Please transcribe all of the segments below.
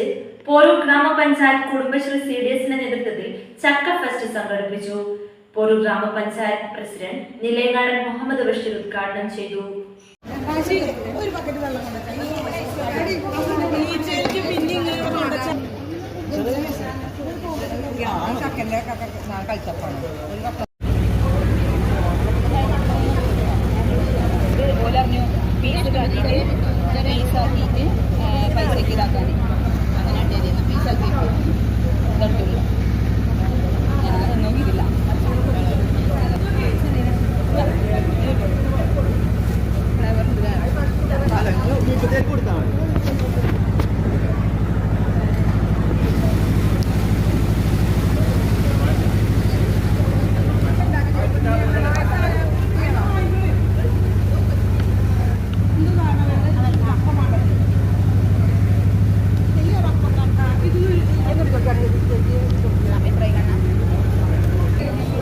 ദിനത്തോടനുബന്ധിച്ച് പോരൂർ ഗ്രാമപഞ്ചായത്ത് Kudumbashree C D എസിന്റെ നേതൃത്വത്തിൽ ചക്ക ഫെസ്റ്റ് സംഘടിപ്പിച്ചു. പോരൂർ ഗ്രാമപഞ്ചായത്ത് പ്രസിഡന്റ് നിലയനാടൻ മുഹമ്മദ് ബഷീർ ഉദ്ഘാടനം ചെയ്തു.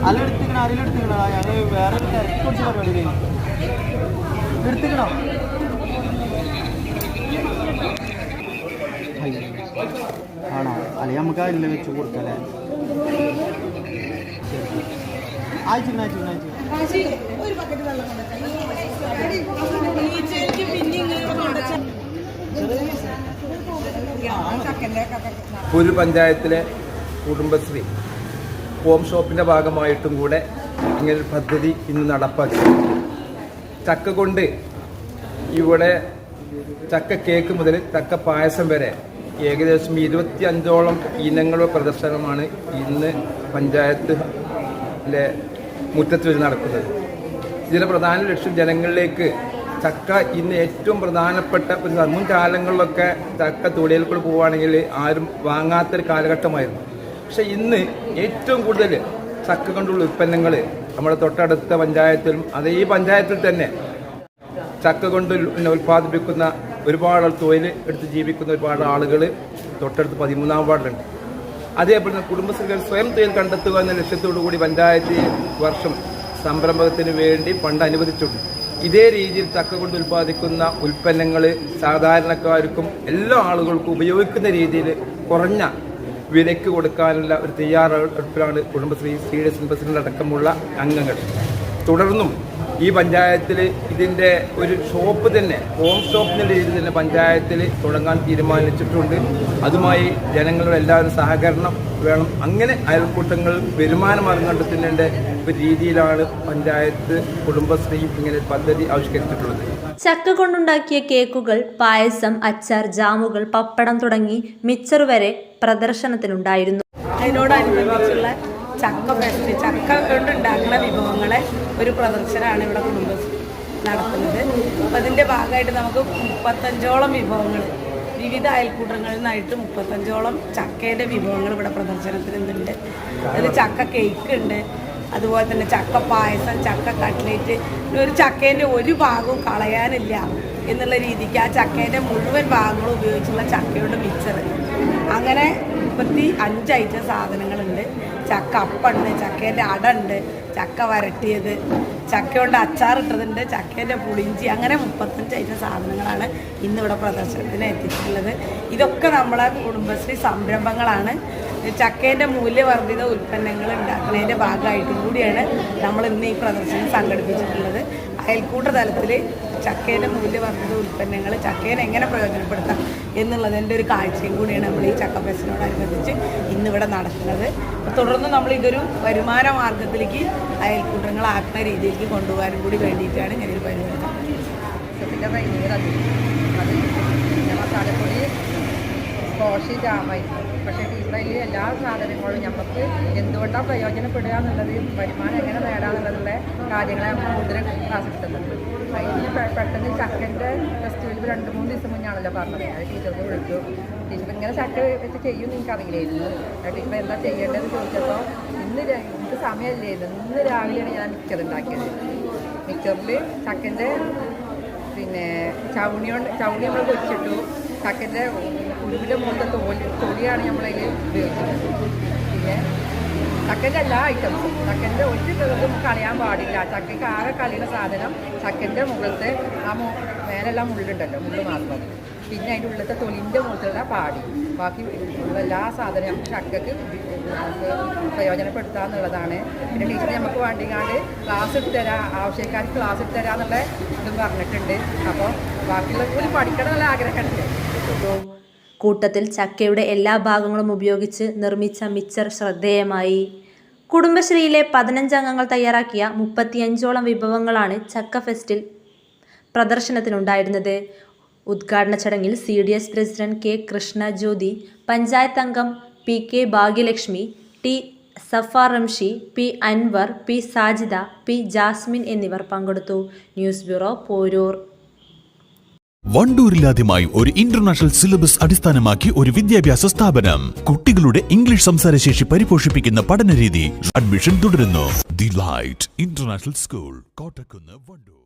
അല്ല എടുത്തിക്കണ ആരെങ്കിലും എടുത്തിക്കണ ഞാൻ വേറെ തിരക്ക് പിടിച്ച പരിപാടി എടുത്തിക്കണോ ആണോ? അല്ലെ നമുക്ക് അതിൽ വെച്ച് കൊടുക്കല്ലേ അയച്ചു ഒരു പഞ്ചായത്തിലെ കുടുംബശ്രീ ഹോം ഷോപ്പിന്റെ ഭാഗമായിട്ടും കൂടെ ഇങ്ങനൊരു പദ്ധതി ഇന്ന് നടപ്പാക്കി. ചക്ക കൊണ്ട് ഇവിടെ ചക്ക കേക്ക് മുതൽ ചക്ക പായസം വരെ ഏകദേശം ഇരുപത്തി അഞ്ചോളം ഇനങ്ങളുടെ പ്രദർശനമാണ് ഇന്ന് പഞ്ചായത്തിലെ മുറ്റത്ത് വെച്ച് നടക്കുന്നത്. ഇതിലെ പ്രധാന ലക്ഷ്യം ജനങ്ങളിലേക്ക് ചക്ക ഇന്ന് ഏറ്റവും പ്രധാനപ്പെട്ട ഒരു മുൻകാലങ്ങളിലൊക്കെ ചക്ക തൊടിയിൽ കൂടെ പോവുകയാണെങ്കിൽ ആരും വാങ്ങാത്തൊരു കാലഘട്ടമായിരുന്നു. പക്ഷെ ഇന്ന് ഏറ്റവും കൂടുതൽ ചക്ക കൊണ്ടുള്ള ഉൽപ്പന്നങ്ങൾ നമ്മുടെ തൊട്ടടുത്ത പഞ്ചായത്തിലും അതേ ഈ പഞ്ചായത്തിൽ തന്നെ ചക്ക കൊണ്ട് പിന്നെ ഉൽപ്പാദിപ്പിക്കുന്ന ഒരുപാട് തൊഴിൽ എടുത്ത് ജീവിക്കുന്ന ഒരുപാട് ആളുകൾ തൊട്ടടുത്ത് പതിമൂന്നാം വാർഡിലുണ്ട്. അതേപോലെ തന്നെ കുടുംബശ്രീകൾ സ്വയം തൊഴിൽ കണ്ടെത്തുക എന്ന ലക്ഷ്യത്തോടു കൂടി പഞ്ചായത്ത് വർഷം സംരംഭത്തിന് വേണ്ടി ഫണ്ട് അനുവദിച്ചിട്ടുണ്ട്. ഇതേ രീതിയിൽ ചക്ക കൊണ്ട് ഉൽപ്പാദിക്കുന്ന ഉൽപ്പന്നങ്ങൾ സാധാരണക്കാർക്കും എല്ലാ ആളുകൾക്കും ഉപയോഗിക്കുന്ന രീതിയിൽ കുറഞ്ഞ വിലയ്ക്ക് കൊടുക്കാനുള്ള ഒരു തയ്യാറെടുപ്പിലാണ് കുടുംബശ്രീ സി ഡി പ്രസിഡന്റ് അടക്കമുള്ള അംഗങ്ങൾ. തുടർന്നും ഈ പഞ്ചായത്തിൽ ഇതിന്റെ ഒരു ഷോപ്പ് തന്നെ ഹോം ഷോപ്പ് എന്ന രീതിയിൽ തന്നെ പഞ്ചായത്തിൽ തുടങ്ങാൻ തീരുമാനിച്ചിട്ടുണ്ട്. അതുമായി ജനങ്ങളുടെ എല്ലാവരും സഹകരണം വേണം. അങ്ങനെ അയൽക്കൂട്ടങ്ങൾ വരുമാനം മാർഗം കണ്ടെത്തുന്നതിന്റെ രീതിയിലാണ് പഞ്ചായത്ത് കുടുംബശ്രീ ഇങ്ങനെ പദ്ധതി ആവിഷ്കരിച്ചിട്ടുള്ളത്. ചക്ക കൊണ്ടുണ്ടാക്കിയ കേക്കുകൾ പായസം അച്ചാർ ജാമുകൾ പപ്പടം തുടങ്ങി മിച്ചർ വരെ പ്രദർശനത്തിനുണ്ടായിരുന്നു അതിനോടനുബന്ധിച്ചുള്ള ചക്ക ഫെസ്റ്റ് ചക്ക കൊണ്ട് ഉണ്ടാക്കുന്ന വിഭവങ്ങളെ ഒരു പ്രദർശനമാണ് ഇവിടെ കുടുംബശ്രീ നടത്തുന്നത്. അപ്പം അതിന്റെ ഭാഗമായിട്ട് നമുക്ക് മുപ്പത്തഞ്ചോളം വിഭവങ്ങൾ വിവിധ അയൽക്കൂട്ടങ്ങളിൽ നിന്നായിട്ട് മുപ്പത്തഞ്ചോളം ചക്കേന്റെ വിഭവങ്ങൾ ഇവിടെ പ്രദർശനത്തിനുണ്ട്. അതിൽ ചക്ക കേക്ക് ഉണ്ട് അതുപോലെ തന്നെ ചക്ക പായസം ചക്ക കട്ട്ലേറ്റ് ഒരു ചക്കേന്റെ ഒരു ഭാഗവും കളയാനില്ല. എന്നുള്ള രീതിക്ക് ആ ചക്കേന്റെ മുഴുവൻ ഭാഗങ്ങളും ഉപയോഗിച്ചുള്ള ചക്കയുടെ മിക്സർ അങ്ങനെ മുപ്പത്തി അഞ്ച് ഐറ്റം സാധനങ്ങളുണ്ട്. ചക്ക അപ്പുണ്ട് ചക്കേന്റെ അട ഉണ്ട് ചക്ക വരട്ടിയത് ചക്ക കൊണ്ട് അച്ചാറിട്ടതുണ്ട് ചക്കേന്റെ പുളിഞ്ചി അങ്ങനെ മുപ്പത്തഞ്ച് ഐറ്റം സാധനങ്ങളാണ് ഇന്നിവിടെ പ്രദർശനത്തിന് എത്തിച്ചിട്ടുള്ളത് ഇതൊക്കെ നമ്മളെ കുടുംബശ്രീ സംരംഭങ്ങളാണ്. ചക്കേന്റെ മൂല്യവർദ്ധിത ഉൽപ്പന്നങ്ങൾ ഉണ്ടാക്കുന്നതിന്റെ ഭാഗമായിട്ടും കൂടിയാണ് നമ്മൾ ഇന്ന് ഈ പ്രദർശനം സംഘടിപ്പിച്ചിട്ടുള്ളത്. അയൽക്കൂട്ട തലത്തിൽ ചക്കേന്റെ മൂല്യവർദ്ധിത ഉൽപ്പന്നങ്ങൾ ചക്കേനെ എങ്ങനെ പ്രയോജനപ്പെടുത്താം എന്നുള്ളതിന്റെ ഒരു കാഴ്ചയും കൂടിയാണ് നമ്മൾ ഈ ചക്ക ഫെസ്റ്റിനോടനുബന്ധിച്ച് ഇന്നിവിടെ നടത്തുന്നത്. തുടർന്ന് നമ്മൾ ഇതൊരു വരുമാന മാർഗത്തിലേക്ക് അയൽക്കൂട്ടങ്ങളാക്കുന്ന രീതിയിലേക്ക് കൊണ്ടുപോകാനും കൂടി വേണ്ടിയിട്ടാണ് ഇങ്ങനെ ഒരു പരിപാടി മസാലപ്പൊടി ദോശയും ജാമയിൽ പക്ഷേ ടീച്ചറിൽ എല്ലാ സാധനങ്ങളും നമുക്ക് എന്തുകൊണ്ടാണ് പ്രയോജനപ്പെടുക എന്നുള്ളത് വരുമാനം എങ്ങനെ നേടാന്നുള്ളതുള്ള കാര്യങ്ങളെ നമ്മൾ കൂടുതൽ ക്ലാസ് അതിന് പെട്ടെന്ന് ചക്കന്റെ ഫെസ്റ്റിവൽ രണ്ട് മൂന്ന് ദിവസം മുന്നാണല്ലോ പറഞ്ഞത്. അത് ടീച്ചർക്ക് വിളിച്ചു. ടീച്ചർ ഇങ്ങനെ ചക്ക വെച്ച് ചെയ്യും എനിക്കറിയില്ലായിരുന്നു ടീച്ചർ എന്താ ചെയ്യേണ്ടതെന്ന് ചോദിച്ചപ്പോൾ ഇന്ന് എനിക്ക് സമയമില്ലായിരുന്നു ഇന്ന് രാവിലെയാണ് ഞാൻ മിക്സർ ഉണ്ടാക്കിയത്. മിക്സറിൽ ചക്കന്റെ പിന്നെ ചവണി കൊണ്ട് ചവണി നമ്മൾ പൊരിച്ചിട്ടു. ചക്കന്റെ ഉരുവിന്റെ മുഖത്തെ തോലി തൊലിയാണ് നമ്മളതിൽ ഉപയോഗിക്കുന്നത്. പിന്നെ ചക്കന്റെ എല്ലാ ഐറ്റംസും ചക്കന്റെ ഒരു ഇതും കളയാൻ പാടില്ല. ചക്കയ്ക്ക് ആകെ കളിയുന്ന സാധനം ചക്കന്റെ മുകളിലത്തെ ആ മേലെല്ലാം മുള്ളുണ്ടല്ലോ മുള്ളു മാത്രം. പിന്നെ അതിന്റെ ഉള്ളത്തെ തൊലിന്റെ മുകളിലുള്ള പാടി. ബാക്കി ഉള്ള എല്ലാ സാധനവും നമുക്ക് ചക്കക്ക് പ്രയോജനപ്പെടുത്തുക എന്നുള്ളതാണ്. പിന്നെ ടീച്ചർ നമുക്ക് വേണ്ടിങ്ങാണ്ട് ക്ലാസ് എടുത്ത് തരാം ആവശ്യക്കാർക്ക് ക്ലാസ് എടുത്ത് തരാമെന്നുള്ള ഇതും പറഞ്ഞിട്ടുണ്ട്. അപ്പോൾ ബാക്കിയുള്ളവർ കൂടി പഠിക്കണം എന്നുള്ള ആഗ്രഹമുണ്ട്. കൂട്ടത്തിൽ ചക്കയുടെ എല്ലാ ഭാഗങ്ങളും ഉപയോഗിച്ച് നിർമ്മിച്ച മിച്ചർ ശ്രദ്ധേയമായി. കുടുംബശ്രീയിലെ പതിനഞ്ചംഗങ്ങൾ തയ്യാറാക്കിയ മുപ്പത്തിയഞ്ചോളം വിഭവങ്ങളാണ് ചക്ക ഫെസ്റ്റിൽ പ്രദർശനത്തിനുണ്ടായിരുന്നത്. ഉദ്ഘാടന ചടങ്ങിൽ C D S president K Krishna Jyothi panchayat അംഗം P K Bhagyalakshmi T Safar Ramshi P Anwar P Sajida P Jasmin എന്നിവർ പങ്കെടുത്തു. News bureau Porur. വണ്ടൂരിലാദ്യമായി ഒരു ഇന്റർനാഷണൽ സിലബസ് അടിസ്ഥാനമാക്കി ഒരു വിദ്യാഭ്യാസ സ്ഥാപനം. കുട്ടികളുടെ ഇംഗ്ലീഷ് സംസാരശേഷി പരിപോഷിപ്പിക്കുന്ന പഠനരീതി. അഡ്മിഷൻ തുടരുന്നു. The light international school Kottakkunnu Wandoor.